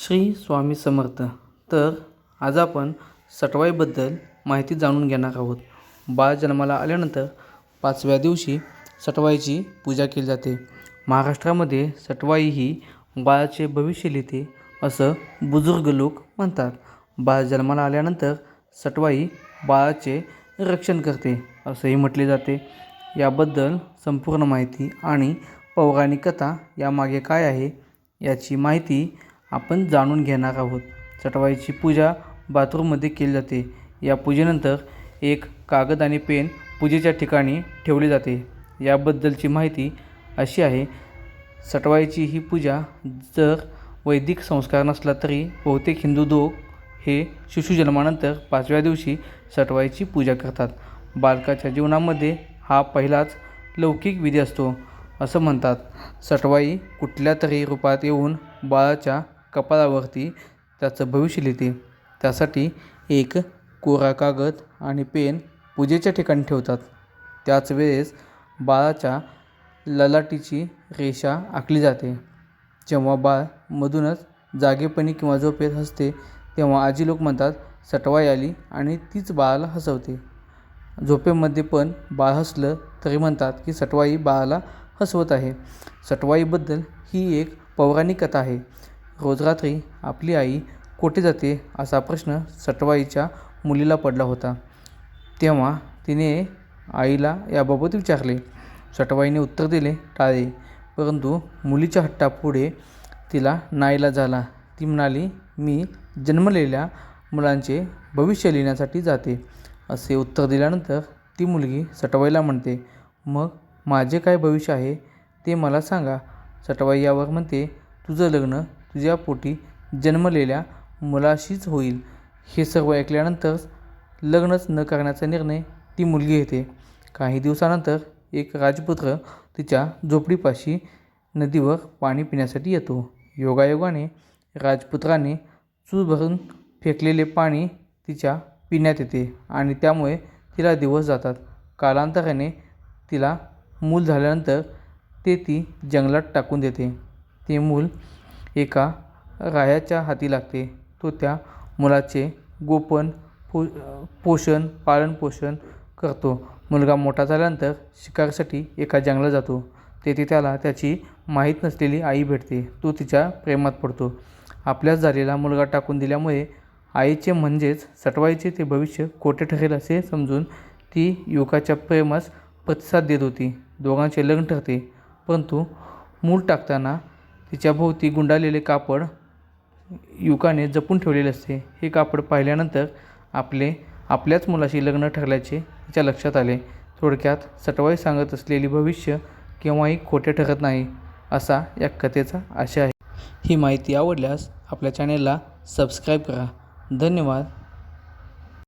श्री स्वामी समर्थ. तर आज आपण सटवाईबद्दल माहिती जाणून घेणार आहोत. बाळ जन्माला आल्यानंतर पाचव्या दिवशी सटवाईची पूजा केली जाते. महाराष्ट्रामध्ये सटवाई ही बाळाचे भविष्य लिहिते असं बुजुर्ग लोक म्हणतात. बाळ जन्माला आल्यानंतर सटवाई बाळाचे रक्षण करते असंही म्हटले जाते. याबद्दल संपूर्ण माहिती आणि पौराणिक कथा यामागे काय आहे याची माहिती आपण जाणून घेणार आहोत. सटवाईची पूजा बाथरूममध्ये केली जाते. या पूजेनंतर एक कागद आणि पेन पूजेच्या ठिकाणी ठेवले जाते. याबद्दलची माहिती अशी आहे सटवाईची ही पूजा जर वैदिक संस्कार नसला तरी बहुतेक हिंदू लोक हे शिशुजन्मानंतर पाचव्या दिवशी सटवाईची पूजा करतात. बालकाच्या जीवनामध्ये हा पहिलाच लौकिक विधी असतो असं म्हणतात. सटवाई कुठल्या तरी रूपात येऊन बाळाच्या कपाळावरती त्याचं भविष्य लिहिते. त्यासाठी एक कोरा कागद आणि पेन पूजेच्या ठिकाणी ठेवतात. त्याच वेळेस बाळाच्या ललाटीची रेषा आखली जाते. जेव्हा बाळ मधूनच जागेपणी किंवा झोपेत हसते तेव्हा आजी लोक म्हणतात सटवाई आली आणि तीच बाळाला हसवते. झोपेमध्ये पण बाळ हसलं तरी म्हणतात की सटवाई बाळाला हसवत आहे. सटवाईबद्दल ही एक पौराणिक कथा आहे. रोज रात्री आपली आई कोठे जाते असा प्रश्न सटवाईच्या मुलीला पडला होता. तेव्हा तिने आईला याबाबत विचारले. सटवाईने उत्तर दिले टाळे. परंतु मुलीच्या हट्टापुढे तिला नाईला झाला. ती म्हणाली मी जन्मलेल्या मुलांचे भविष्य लिहिण्यासाठी जाते. असे उत्तर दिल्यानंतर ती मुलगी सटवाईला म्हणते मग माझे काय भविष्य आहे ते मला सांगा. सटवाई यावर म्हणते तुझं लग्न तुझ्या पोटी जन्मलेल्या मुलाशीच होईल हे सर्व ऐकल्यानंतरच लग्नच न करण्याचा निर्णय ती मुलगी घेते. काही दिवसानंतर एक राजपुत्र तिच्या झोपडीपाशी नदीवर पाणी पिण्यासाठी येतो. योगायोगाने राजपुत्राने चूल भरून फेकलेले पाणी तिच्या पिण्यात येते आणि त्यामुळे तिला दिवस जातात. कालांतराने तिला मूल झाल्यानंतर ते ती जंगलात टाकून देते. ते मूल एका रायाच्या हाती लागते. तो त्या मुलाचे गोपन पो पोषण पालनपोषण करतो. मुलगा मोठा झाल्यानंतर शिकारीसाठी एका जंगलात जातो. तेथे त्याला त्याची माहीत नसलेली आई भेटते. तो तिच्या प्रेमात पडतो. आपल्याच झालेला मुलगा टाकून दिल्यामुळे आईचे म्हणजेच सटवाईचे ते भविष्य खोटे ठरेल असे समजून ती युवकाच्या प्रेमास प्रतिसाद देत होती. दोघांचे लग्न ठरते. परंतु मूल टाकताना तिच्या भोवती गुंडाळलेले कापड युवकाने जपून ठेवलेले असते. हे कापड पाहिल्यानंतर आपले आपल्याच मुलाशी लग्न ठरल्याचे तिच्या लक्षात आले. थोडक्यात सटवाई सांगत असलेली भविष्य केव्हाही खोटे ठरत नाही असा या कथेचा आशय आहे. ही माहिती आवडल्यास आपल्या चॅनेलला सबस्क्राईब करा. धन्यवाद.